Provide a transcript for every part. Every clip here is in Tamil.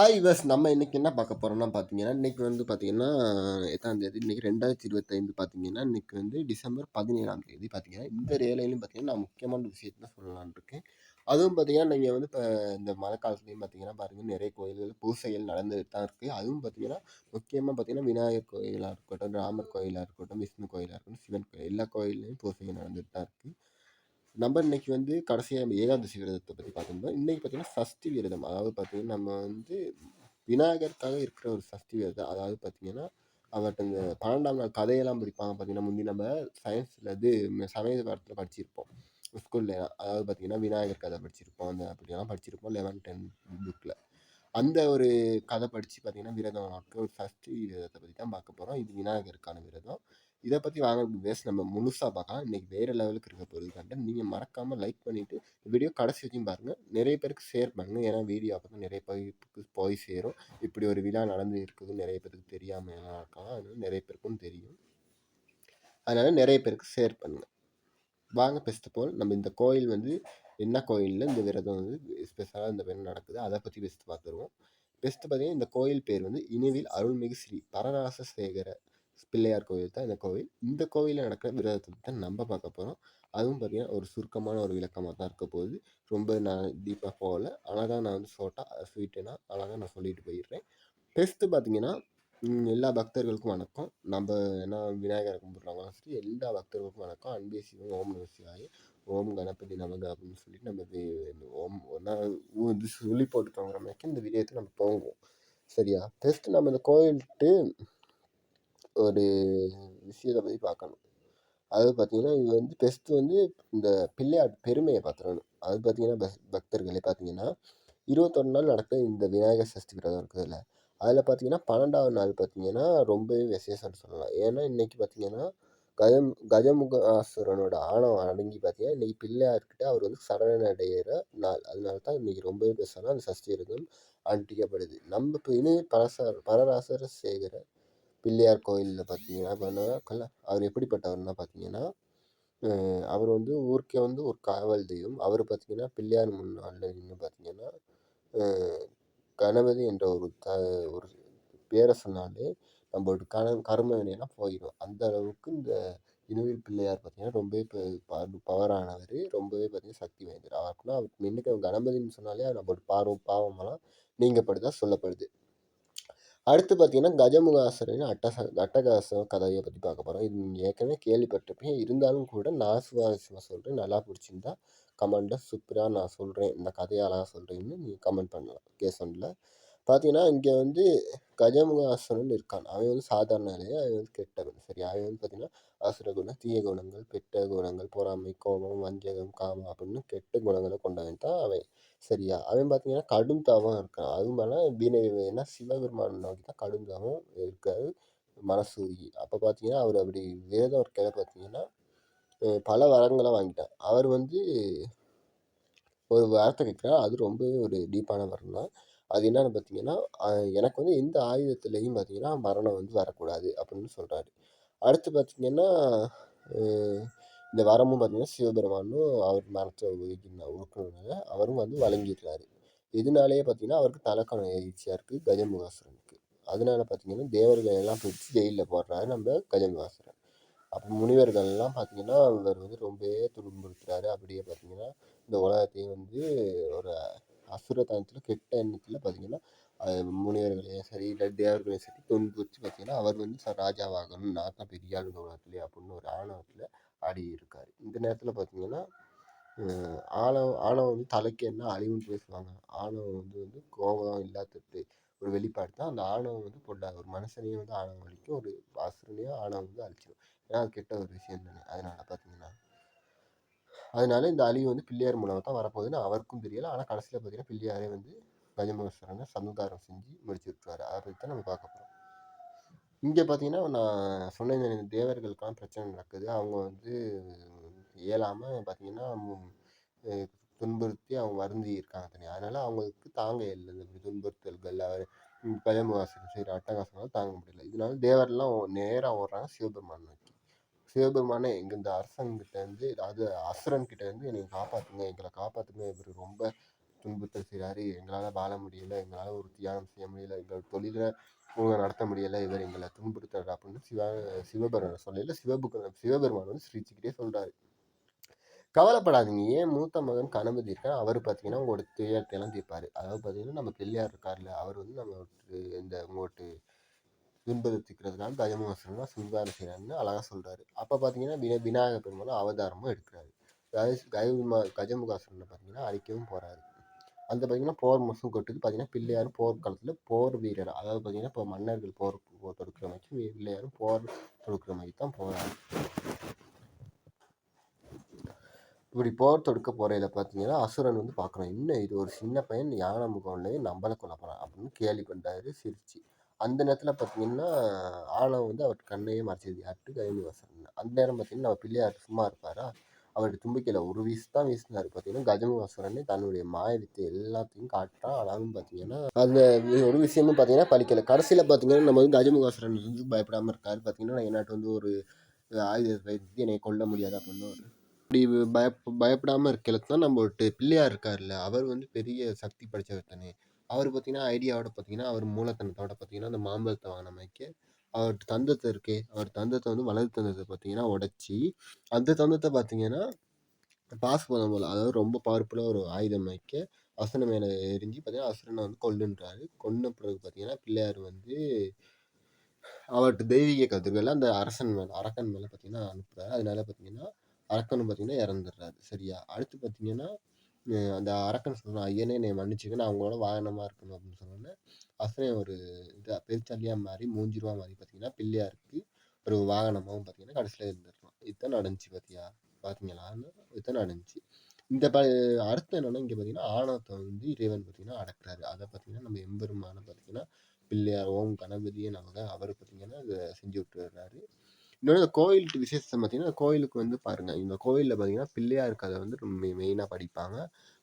ஆய் பஸ் நம்ம இன்னைக்கு என்ன பார்க்க போகிறோம்னா பார்த்தீங்கன்னா, இன்னைக்கு வந்து பார்த்தீங்கன்னா, எத்தாம் தேதி? இன்னைக்கு 2025 பார்த்தீங்கன்னா, இன்னைக்கு வந்து டிசம்பர் 17ஆம் தேதி பார்த்தீங்கன்னா, இந்த வேலையிலும் பார்த்தீங்கன்னா, நான் முக்கியமான விஷயத்தை தான் சொல்லலான் இருக்கேன். அதுவும் பார்த்தீங்கன்னா, நீங்கள் வந்து இப்போ இந்த மழை காலத்துலேயும் பார்த்தீங்கன்னா பாருங்கள் நிறைய கோயில்கள் பூசைகள் நடந்துகிட்டு தான் இருக்குது அதுவும் பார்த்தீங்கன்னா, முக்கியமாக பார்த்தீங்கன்னா, விநாயகர் கோயிலாக இருக்கட்டும், ராமர் கோயிலாக இருக்கட்டும், விஷ்ணு கோயிலாக இருக்கட்டும், சிவன் கோயில் எல்லா கோயில்லையும் பூசைகள் நடந்துட்டு தான் இருக்குது நம்ம இன்னைக்கு வந்து கடைசியாக நம்ம ஏகாதசி விரதத்தை பற்றி பார்க்கும்போது இன்றைக்கி பார்த்தீங்கன்னா, சஷ்டி விரதம். அதாவது பார்த்திங்கன்னா நம்ம வந்து விநாயகருக்காக இருக்கிற ஒரு சஷ்டி விரதம். அதாவது பார்த்திங்கன்னா அவர்கிட்ட இந்த 12ஆம் நாள் கதையெல்லாம் படிப்பாங்க பார்த்தீங்கன்னா, முந்தி நம்ம சயின்ஸில் இது சமய பாடத்துல படிச்சிருப்போம். ஸ்கூலில் அதாவது பார்த்தீங்கன்னா, விநாயகர் கதை படிச்சிருப்போம். அந்த அப்படிலாம் படிச்சிருப்போம் லெவன் டென் புக்கில் அந்த ஒரு கதை படித்து பார்த்தீங்கன்னா, விரதம் ஒரு சஷ்டி விரதத்தை பற்றி தான் பார்க்க போகிறோம் இது விநாயகருக்கான விரதம். இதை பற்றி வாங்க பேஸ் நம்ம முழுசா பார்க்கலாம். இன்றைக்கி வேற லெவலுக்கு இருக்க போகுது கன்டென்ட். நீங்கள் மறக்காமல் லைக் பண்ணிவிட்டு வீடியோ கடைசி வரைக்கும் பாருங்கள் நிறைய பேருக்கு ஷேர் பண்ணுங்கள் ஏன்னா வீடியோ பார்த்து நிறைய பேருக்கு போய் சேரும். இப்படி ஒரு விழா நடந்து இருக்குது நிறைய பேருக்கு தெரியாமல் இருக்கலாம். அதனால நிறைய பேருக்கும் தெரியும். அதனால் நிறைய பேருக்கு ஷேர் பண்ணுங்கள் வாங்க ஃபர்ஸ்ட் ஆஃப் நம்ம இந்த கோயில் வந்து என்ன கோயிலில் இந்த விரதம் வந்து ஸ்பெஷலாக இந்த விரதம் நடக்குது. அதை பற்றி பெஸ்ட் பார்த்துருவோம். பெஸ்ட்டு பார்த்தீங்கன்னா, இந்த கோயில் பேர் வந்து இனிவில் அருள்மிகு ஸ்ரீ பரராச சேகர பிள்ளையார் கோவில் தான் இந்த கோவில். இந்த கோவிலில் நடக்கிற விரதத்தை தான் நம்ம பார்க்க போகிறோம் அதுவும் பார்த்தீங்கன்னா, ஒரு சுருக்கமான ஒரு விளக்கமாக தான் இருக்க போகுது. ரொம்ப நான் டீப்பாக போகல. அழகாக நான் வந்து ஷார்ட்டா ஸ்வீட்டுனா அழகாக நான் சொல்லிட்டு போயிடுறேன். ஃபெஸ்ட்டு பார்த்தீங்கன்னா, எல்லா பக்தர்களுக்கும் வணக்கம். நம்ம ஏன்னா விநாயகரை கும்பிட்றவங்களும் சரி, எல்லா பக்தர்களுக்கும் வணக்கம். அன்பே சிவம் ஓம் சிவாய் ஓம் கணபதி நமக அப்படின்னு சொல்லிட்டு நம்ம வே ஓம் ஒன்றா இது சொல்லி போட்டு தூங்குற மாரிக்கு இந்த விடயத்த நம்ம போங்குவோம் சரியா? ஃபெஸ்ட்டு நம்ம இந்த கோயில்ட்டு ஒரு விஷயத்தை பற்றி பார்க்கணும். அதாவது பார்த்தீங்கன்னா, இது வந்து ஃபர்ஸ்ட் வந்து இந்த பிள்ளையார் பெருமையை பார்த்துடணும் அது பார்த்தீங்கன்னா, பஸ் பக்தர்களே பார்த்தீங்கன்னா, 21 நாள் நடக்கிற இந்த விநாயகர் சஷ்டி விரதம் இருக்குதுல்ல, அதில் பார்த்தீங்கன்னா, 12வது நாள் பார்த்தீங்கன்னா, ரொம்பவே விசேஷம்னு சொல்லலாம். ஏன்னா, இன்னைக்கு பார்த்தீங்கன்னா, கஜம் கஜமுகாசுரனோட ஆணவம் அடங்கி பார்த்தீங்கன்னா, இன்றைக்கி பிள்ளையார்கிட்ட அவர் வந்து சரணடையிற நாள். அதனால தான் இன்னைக்கு ரொம்பவே ஸ்பெஷலா அந்த சஷ்டி விரதம் அனுஷ்டிக்கப்படுது. நம்ம இப்ப இனி பரச பரராசர சேகர பிள்ளையார் கோயிலில் பார்த்தீங்கன்னா, அவர் எப்படிப்பட்டவர்னா பார்த்தீங்கன்னா, அவர் வந்து ஊருக்கே வந்து ஒரு காவல் தெய்வம். அவர் பார்த்தீங்கன்னா, பிள்ளையார் முன்னாள் நின்னு பார்த்தீங்கன்னா, கணபதி என்ற ஒரு க ஒரு பேரை சொன்னாலே நம்மளோட கன கர்ம வினையெல்லாம் போயிடும். அந்த அளவுக்கு இந்த இனிவில் பிள்ளையார் பார்த்தீங்கன்னா, ரொம்பவே பவரானவர் ரொம்பவே பார்த்தீங்கன்னா, சக்தி வாய்ந்தவர். அவருக்குன்னா அவருக்கு மின்னுக்கு கணபதின்னு சொன்னாலே நம்மளோட பாவம் பாவமெல்லாம் நீங்கப்படுதா சொல்லப்படுது. அடுத்து பார்த்தீங்கன்னா, கஜமுகாசுரன் அட்டச அட்டகாச கதையை பற்றி பார்க்க போகிறோம் இது ஏற்கனவே கேள்விப்பட்டிருப்பேன் இருந்தாலும் கூட நான் சுவாரஸ்யமாக சொல்கிறேன் நல்லா பிடிச்சிருந்தா கமெண்ட்ல சூப்பராக நான் சொல்கிறேன் இந்த கதைய சொல்கிறேன்னு நீங்கள் கமெண்ட் பண்ணலாம். கேஸ் ஒன்ல. பார்த்தீங்கன்னா, இங்கே வந்து கஜமுகாசுரன் இருக்கான். அவன் வந்து சாதாரண அவன் வந்து கெட்டவன். சரி அவன் வந்து பார்த்தீங்கன்னா, அசுர குணம், தீய குணங்கள், கெட்ட குணங்கள், பொறாமை, கோபம், வஞ்சகம், காமம் அப்படின்னு கெட்ட குணங்களை கொண்டவன் தான் அவன். சரியா? அவன் பார்த்தீங்கன்னா, கடும் தாபம் இருக்கான். அதுவும் மேலே வினை ஏன்னா சிவபெருமான் நோக்கி தான் கடும் தாபம் இருக்காது மனசூரி அப்போ பார்த்தீங்கன்னா, அவர் அப்படி வேதம் இருக்கையில பார்த்தீங்கன்னா, பல வரங்களை வாங்கிட்டார். அவர் வந்து ஒரு வாரத்தை கேட்கிறார். அது ரொம்பவே ஒரு டீப்பான வரம் தான். அது என்னன்னு பார்த்தீங்கன்னா, எனக்கு வந்து எந்த ஆயுதத்துலேயும் பார்த்தீங்கன்னா, மரணம் வந்து வரக்கூடாது அப்படின்னு சொல்கிறாரு அடுத்து பார்த்தீங்கன்னா, இந்த வரமும் பார்த்தீங்கன்னா, சிவபெருமானும் அவர் மனச உருக்குனதுனால அவரும் வந்து வழங்கிடுறாரு. இதனாலேயே பார்த்தீங்கன்னா, அவருக்கு தலக்கணம் எழுச்சியாக இருக்குது கஜமுகாசுரனுக்கு. அதனால பார்த்தீங்கன்னா, தேவர்கள் எல்லாம் பிடிச்சி ஜெயிலில் போடுறாரு நம்ம கஜமுகாசுரன். அப்போ முனிவர்கள்லாம் பார்த்தீங்கன்னா, அவர் வந்து ரொம்பவே துன்புறுத்துறாரு. அப்படியே பார்த்தீங்கன்னா, இந்த உலகத்தையும் வந்து ஒரு அசுரத்தனத்தில கெட்ட எண்ணத்தில் பார்த்தீங்கன்னா, முனிவர்களையும் சரி, இல்லை தேவர்களையும் சரி துன்புறுத்தி பார்த்தீங்கன்னா, அவர் வந்து ச ராஜாவாகணும். நான் தான் பெரிய ஆளு இந்த அப்படின்னு ஒரு ஆணவத்தில் ஆடி இருக்கார் இந்த நேரத்தில் பார்த்தீங்கன்னா, ஆணவம் ஆணவம் வந்து தலைக்கு என்ன அழிவுன்னு பேசுவாங்க. ஆணவம் வந்து வந்து கோபம் இல்லாதது ஒரு வெளிப்பாடு தான். அந்த ஆணவம் வந்து பொல்லாத ஒரு மனுஷனையும் வந்து ஆணவம் அழிக்கும். ஒரு அசுரனையும் ஆணவம் வந்து அழிச்சிடும். ஏன்னா, அது கெட்ட ஒரு விஷயம் தானே. அதனால் பார்த்தீங்கன்னா. அதனால இந்த அழிவு வந்து பிள்ளையார் மூலமாக தான் வரப்போகுதுன்னு அவருக்கும் தெரியலை ஆனால் கடைசியில் பார்த்தீங்கன்னா, பிள்ளையாரே வந்து கஜமுகாசுரன சமுதாரம் செஞ்சு முடிச்சு விட்டுருவாரு. அதை தான் நம்ம பார்க்க போகிறோம் இங்கே பார்த்தீங்கன்னா, நான் சொன்னேன் இந்த தேவர்களுக்கெல்லாம் பிரச்சனை நடக்குது. அவங்க வந்து இயலாமல் பார்த்தீங்கன்னா, துன்புறுத்தி அவங்க வருந்தி இருக்காங்க தனியாக அதனால் அவங்களுக்கு தாங்க இல்லை இந்த துன்புறுத்தல்கள், அவர் பயமுகாசனம் செய்கிற அட்டகாசம்லாம் தாங்க முடியல. இதனால தேவர்லாம் நேராக ஓடுறாங்க சிவபெருமான் சிவபெருமானே எங்க இந்த அரசன்கிட்ட இருந்து அதாவது அசுரன் கிட்ட இருந்து என்னைய காப்பாத்துங்க. எங்கள ரொம்ப துன்புறுத்தல் செய்கிறாரு எங்களால் வாழ முடியலை. எங்களால் ஒரு தியானம் செய்ய முடியலை. எங்கள் தொழிலை ஒழுங்கா நடத்த முடியலை. இவர் எங்களை துன்புறுத்துறாரு அப்படின்னு சிவா சிவபெருமான் சொல்லல சிவபுக்கு சிவபெருமான் வந்து சிரிச்சுக்கிட்டே சொல்கிறாரு கவலைப்படாதீங்க. ஏன் மூத்த மகன் கணபதி இருக்கா அவர் பார்த்தீங்கன்னா உங்களோட துயரத்தை தீர்ப்பார். அதாவது பார்த்தீங்கன்னா நம்ம பிள்ளையார் இருக்கார்ல அவர் வந்து நம்ம இந்த உங்கள்கிட்ட துன்பத்தை தீர்க்கிறதுக்காக கஜமுகாசுரனா சிங்காரம் செய்கிறாருன்னு அழகாக சொல்கிறாரு அப்போ பார்த்தீங்கன்னா வின விநாயகர் பெருமாளும் அவதாரமும் எடுக்கிறாரு. அதாவது கஜமுகா கஜமுகாசுரனை பார்த்தீங்கன்னா அழிக்கவும் போகிறாரு அந்த பார்த்தீங்கன்னா போர் மோசம் கொட்டுக்கு பார்த்தீங்கன்னா பிள்ளையாரும் போர்க்காலத்தில் போர் வீரர். அதாவது பார்த்தீங்கன்னா இப்போ மன்னர்கள் போர் போர் தொடுக்கிற மாதிரி பிள்ளையாரும் போர் தொடுக்கிற மாதிரி தான் போகிறாரு இப்படி போர் தொடுக்க போகிறதில் பார்த்தீங்கன்னா அசுரன் வந்து பார்க்குறோம் இன்னும் இது? ஒரு சின்ன பையன் யானை முகம்லேயே நம்மளை கொல்லப்படுறான் போகிறான் அப்படின்னு கேள்வி பண்ணுறாரு சிரிச்சு அந்த நேரத்தில் பார்த்தீங்கன்னா ஆழம் வந்து அவர் கண்ணையே மறைச்சது யார்ட்டு கயமி அந்த நேரம் பார்த்தீங்கன்னா நம்ம பிள்ளையார் சும்மா இருப்பாரா? அவருடைய தும்பிக்கையில் ஒரு வீசு தான் வீசினார். பார்த்தீங்கன்னா கஜமுகாசுரனே தன்னுடைய மாயத்தை எல்லாத்தையும் காட்டுறான் ஆனாலும் பார்த்தீங்கன்னா அந்த ஒரு விஷயமும் பார்த்தீங்கன்னா பழிக்கல கடைசியில் பார்த்தீங்கன்னா நம்ம வந்து கஜமுகாசுரன் வந்து பயப்படாமல் இருக்காரு. பார்த்தீங்கன்னா என்னாட்டு வந்து ஒரு ஆயுதத்தை வைத்து என்னை கொல்ல முடியாது அப்படின்னு அப்படி பய பயப்படாமல் இருக்கிறது தான் நம்மள்ட்ட பிள்ளையார் இருக்கார்ல அவர் வந்து பெரிய சக்தி படைச்சவர் தானே. அவர் பார்த்தீங்கன்னா ஐடியாவோட பார்த்தீங்கன்னா அவர் மூலத்தனத்தோட பார்த்தீங்கன்னா அந்த மாம்பழத்தை வாங்கினமைக்கு அவர் தந்தத்தை இருக்கே அவர் தந்தத்தை வந்து வலது தந்தத்தை பார்த்தீங்கன்னா உடச்சி அந்த தந்தத்தை பார்த்தீங்கன்னா பாஸ் பண்ண போல் அதாவது ரொம்ப பவர்ஃபுல்லாக ஒரு ஆயுதம் வைக்க அசுரன் மேலே எரிஞ்சு பார்த்தீங்கன்னா அசுரனை வந்து கொல்லுன்றாரு. கொன்ன பிறகு பார்த்தீங்கன்னா பிள்ளையார் வந்து அவர்கிட்ட தெய்வீக கதிர்கள் அந்த அரசன் மேலே அரக்கன் மேலே பார்த்தீங்கன்னா அனுப்புகிறாரு அதனால பார்த்தீங்கன்னா அரக்கனும் பார்த்தீங்கன்னா இறந்துடுறாரு. சரியா? அடுத்து பார்த்தீங்கன்னா அந்த அரக்கன் சொல்கிறான் ஐயனே என்னை மன்னிச்சுக்க நான் அவங்களோட வாகனமாக இருக்கணும் அப்படின்னு சொன்னோன்னே அசுரன் ஒரு இதாக பெருச்சாலியாக மாறி மூஞ்சிருவா மாதிரி பார்த்தீங்கன்னா பிள்ளையாருக்கு ஒரு வாகனமாகவும் பார்த்தீங்கன்னா கடைசியில் இருந்துடலாம். இதுதான் நடந்துச்சு பார்த்தியா பார்த்தீங்களான்னு இதுதான் நடந்துச்சு இந்த ப அடுத்து என்னென்னா இங்கே பார்த்தீங்கன்னா ஆணவத்தை வந்து இறைவன் பார்த்தீங்கன்னா அடக்கிறாரு. அதை பார்த்தீங்கன்னா நம்ம எம்பெருமான பார்த்தீங்கன்னா பிள்ளையார் ஓம் கணபதியை நமக்கு அவர் பார்த்தீங்கன்னா இதை செஞ்சு விட்டுறாரு. இன்னொன்று இந்த கோயில் விசேஷம் பார்த்தீங்கன்னா கோயிலுக்கு வந்து பாருங்கள் இந்த கோயிலில் பார்த்தீங்கன்னா பிள்ளையார் கதை வந்து ரொம்ப மெயினாக படிப்பாங்க.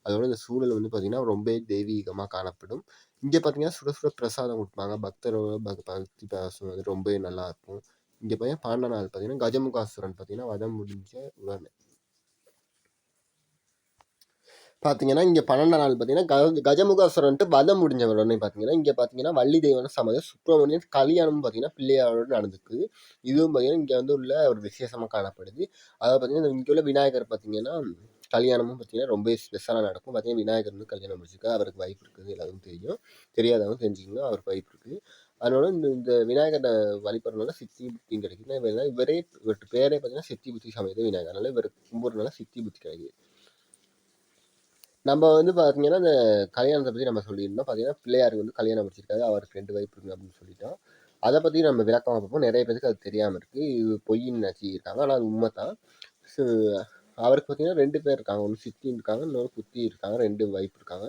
அதோட இந்த சூழல் வந்து பார்த்தீங்கன்னா ரொம்ப தெய்வீகமாக காணப்படும். இங்கே பார்த்தீங்கன்னா சுட சுட பிரசாதம் கொடுப்பாங்க. பக்தரோட பக் பக்தி பாசம் வந்து ரொம்பவே நல்லாயிருக்கும் இங்கே பார்த்தீங்கன்னா பன்னெண்டாம் நாள் பார்த்தீங்கன்னா கஜமுகாசுரன் பார்த்தீங்கன்னா வதம் முடிஞ்ச உடனே. பார்த்தீங்கன்னா இங்கே பன்னெண்டாம் நாள் பார்த்தீங்கன்னா கஜ கஜமுகாசுரன்ட்டு வதம் முடிஞ்ச உடனே பார்த்தீங்கன்னா இங்கே பார்த்தீங்கன்னா வள்ளி தெய்வம் சமத சுப்பிரமணியன் கல்யாணம் பார்த்தீங்கன்னா பிள்ளையாரோடு நடந்துக்குது இதுவும் பார்த்தீங்கன்னா இங்கே வந்து உள்ள ஒரு விசேஷமாக காணப்படுது. அதாவது பார்த்தீங்கன்னா இங்கே உள்ள விநாயகர் பார்த்தீங்கன்னா கல்யாணமும் பார்த்தீங்கன்னா ரொம்ப ஸ்பெஷலாக நடக்கும். பார்த்தீங்கன்னா விநாயகர் வந்து கல்யாணம் முடிச்சிருக்கா அவருக்கு வைஃப் இருக்குது எல்லாருக்கும் தெரியும். தெரியாதவங்க தெரிஞ்சுக்கணும் அவருக்கு வைஃப் இருக்குது. அதனால இந்த இந்த விநாயகரை வழிபடுறதுனால சித்தி புத்தியும் கிடைக்குது. இவரே இவர்கிட்ட பேரே பார்த்தீங்கன்னா சித்தி புத்தி சமயத்தை விநாயகர். அதனால இவர் கும்பிட்றதுனால சித்தி புத்தி கிடைக்குது. நம்ம வந்து பார்த்தீங்கன்னா இந்த கல்யாணத்தை பற்றி நம்ம சொல்லியிருந்தோம். பார்த்தீங்கன்னா பிள்ளையார் வந்து கல்யாணம் முடிச்சிருக்காரு. அவருக்கு ரெண்டு வைப்பு இருக்குது அப்படின்னு சொல்லிட்டோம். அதை பற்றி நம்ம விளக்கம் பார்ப்போம். நிறைய பேருக்கு அது தெரியாமல் இருக்குது இது பொய்ன்னு நச்சிருக்காங்க ஆனால் அது உண்மை தான் ஸோ அவருக்கு பார்த்தீங்கன்னா ரெண்டு பேர் இருக்காங்க. ஒன்று சித்தின்னு இருக்காங்க. இன்னொரு புத்தி இருக்காங்க. ரெண்டு வைப்பு இருக்காங்க.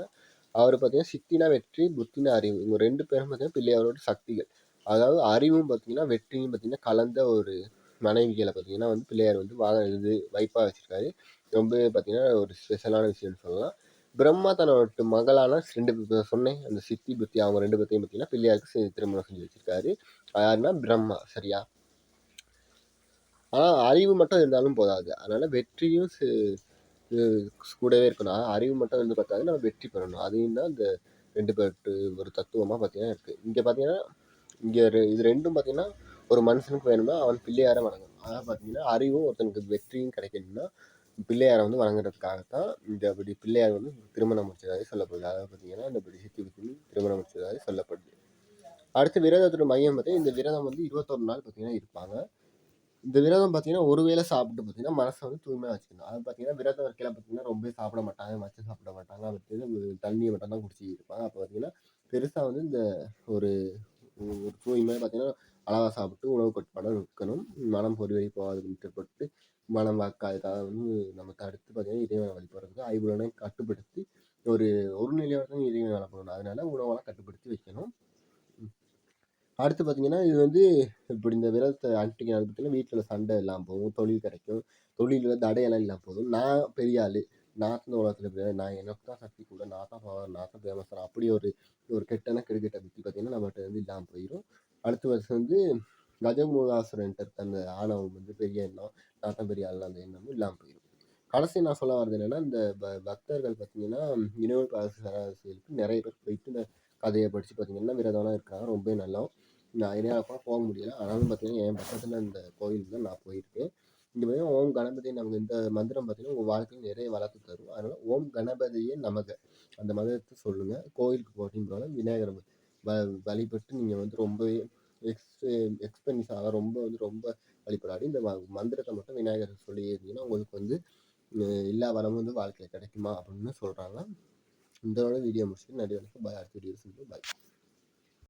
அவர் பார்த்தீங்கன்னா சித்தினா வெற்றி புத்தினா அறிவு. இவங்க ரெண்டு பேரும் பார்த்தீங்கன்னா பிள்ளையாரோட சக்திகள். அதாவது அறிவும் பார்த்தீங்கன்னா வெற்றியும் பார்த்தீங்கன்னா கலந்த ஒரு மனைவிகளை பார்த்தீங்கன்னா வந்து பிள்ளையார் வந்து வாக இது வைப்பாக வச்சுருக்காரு. ரொம்ப பார்த்தீங்கன்னா ஒரு ஸ்பெஷலான விஷயம்னு சொல்லலாம். பிரம்மா தன்னோட மகளான ரெண்டு சொன்னேன் அந்த சித்தி புத்தி அவங்க ரெண்டு பேர்த்தையும் பார்த்தீங்கன்னா பிள்ளையாருக்கு திருமணம் செஞ்சு வச்சிருக்காரு. யாருன்னா பிரம்மா சரியா? ஆனால் அறிவு மட்டும் இருந்தாலும் போதாது. அதனால் வெற்றியும் கூடவே இருக்கணும். அறிவு மட்டும் வந்து பார்த்தாது நம்ம வெற்றி பெறணும். அதையும் தான் இந்த ரெண்டு பேர்ட்டு ஒரு தத்துவமாக பார்த்தீங்கன்னா இருக்குது இங்கே பார்த்தீங்கன்னா இங்கே இது ரெண்டும் பார்த்தீங்கன்னா ஒரு மனுஷனுக்கு வேணும்னா அவன் பிள்ளையாரை வணங்கணும். அதாவது பார்த்தீங்கன்னா அறிவும் ஒருத்தனுக்கு வெற்றியும் கிடைக்கணும்னா பிள்ளையாரை வந்து வணங்குறதுக்காகத்தான் இந்த இப்படி பிள்ளையார் வந்து திருமணம் முடிச்சதாக சொல்லப்படுது. அதாவது பார்த்தீங்கன்னா இந்த இப்படி சித்தி புத்தி திருமணம் முடிச்சதாக சொல்லப்படுது. அடுத்து விரதத்தோட மையம் பார்த்தீங்கன்னா இந்த விரதம் வந்து இருபத்தொரு நாள் பார்த்தீங்கன்னா இருப்பாங்க. இந்த விரதம் பார்த்தீங்கன்னா ஒரு வேளை சாப்பிட்டு பார்த்தீங்கன்னா மனசை வந்து தூய்மையாக வச்சுக்கணும். அது பார்த்தீங்கன்னா விரதம் வைக்கலாம் பார்த்தீங்கன்னா ரொம்ப சாப்பிட மாட்டாங்க மச்சம் சாப்பிட மாட்டாங்க. அடுத்து தண்ணியை மட்டும் தான் குடிச்சிட்டு இருப்பாங்க. அப்போ பார்த்தீங்கன்னா பெருசாக வந்து இந்த ஒரு ஒரு தூய்மை பார்த்தீங்கன்னா அளவாக சாப்பிட்டு உணவு கட்டுப்பாடாக இருக்கணும் மனம் பொறிவழி போகாது விட்டுப்பட்டு மனம் வாக்காதுக்காக வந்து நம்ம தடுத்து பார்த்தீங்கன்னா இறைவனை வழிபடுறதுக்கு ஐம்புலனை கட்டுப்படுத்தி ஒரு ஒரு நிலையோட தான் இறைவனை வளர்க்கணும் அதனால உணவெல்லாம் கட்டுப்படுத்தி வைக்கணும். அடுத்து பார்த்தீங்கன்னா இது வந்து இப்படி இந்த விரதத்தை அனுப்பிட்டீங்க பார்த்தீங்கன்னா வீட்டில் சண்டை இல்லாமல் போகும் தொழில் கிடைக்கும். தொழிலில் தடையெல்லாம் இல்லாமல் போதும் நான் பெரிய ஆள். நான் இந்த உலகத்தில் பெரிய நான் எனக்கு தான் சக்தி கூட நான் தான் பவர் நான் தான் ஃபேமஸ் அப்படி ஒரு ஒரு கெட்டன கெடுக்கெட்ட பற்றி பார்த்தீங்கன்னா நம்மகிட்ட வந்து இல்லாமல் போயிடும் அடுத்த வருஷம் வந்து கஜமுகாசுரன்ட்டு இருக்க அந்த ஆணவம் வந்து பெரிய எண்ணம். நாட்டம் பெரிய ஆள் அந்த எண்ணமும் இல்லாமல் போயிடும் கடைசி நான் சொல்ல வர்றது என்னென்னா இந்த ப பக்தர்கள் பார்த்தீங்கன்னா இனிமேல் அரசியலுக்கு நிறைய பேர் போயிட்டு இந்த கதையை படித்து பார்த்தீங்கன்னா விரதம்லாம் இருக்காங்க. ரொம்பவே நல்லா நான் இடையால கூட போக முடியல. ஆனாலும் பார்த்தீங்கன்னா என் பக்கத்தில் இந்த கோயிலுக்கு தான் நான் போயிருக்கேன். இந்த மாதிரி ஓம் கணபதி நமக்கு இந்த மந்திரம் பார்த்தீங்கன்னா உங்கள் வாழ்க்கையில் நிறைய வளர்த்து தரும். அதனால் ஓம் கணபதியே நமக்கு. அந்த மந்திரத்தை சொல்லுங்கள் கோயிலுக்கு போகிறீங்கனால விநாயகர் வ வழிபட்டு நீங்கள் வந்து ரொம்பவே எக்ஸ் எக்ஸ்பென்ஸ் ஆக ரொம்ப வந்து ரொம்ப வழிபடாது இந்த ம மந்திரத்தை மட்டும் விநாயகர் சொல்லி இருந்தீங்கன்னா உங்களுக்கு வந்து எல்லா வரமும் வந்து வாழ்க்கையில் கிடைக்குமா அப்படின்னு சொல்கிறாங்க இதோட வீடியோ முடிச்சுட்டு நிறைய பாய் அடுத்த வீடியோ பாய்